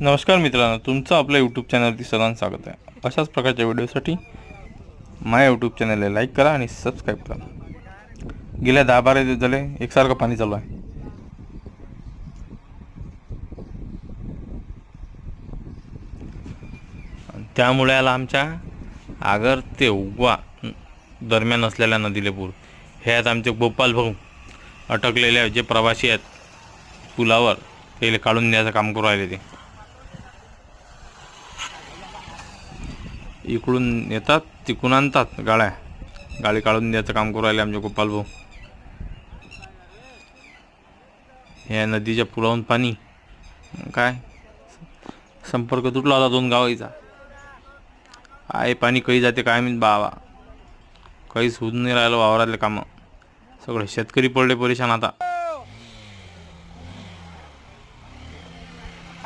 नमस्कार मित्रांनो तुमचं आपल्या यूट्यूब चॅनलवरती सर्वांचं स्वागत आहे. अशाच प्रकारच्या व्हिडिओसाठी माझ्या यूट्यूब चॅनलला लाईक करा आणि सबस्क्राईब करा. गेल्या दहा बारा दिवस झाले एकसारखं पाणी चालू आहे. त्यामुळे आला आमच्या आगर ते उगवा दरम्यान असलेल्या नदीले पूर हे आहेत आमचे गोपाल भाऊ अटकलेले जे प्रवासी आहेत पुलावर ते काढून न्यायचं काम करू राहिले ते. इकडून येतात तिकडून आणतात गाळ्या गाडी काढून द्यायचं काम करू राहिले आमचे गोपाल भाऊ. या नदीच्या पुलावून पाणी. काय? संपर्क तुटला होता दोन गावाचा आहे पाणी काही जाते काय मी बावा काहीच होऊन नाही राहिलं वावरातले कामं. सगळे शेतकरी पडले परेशान आता.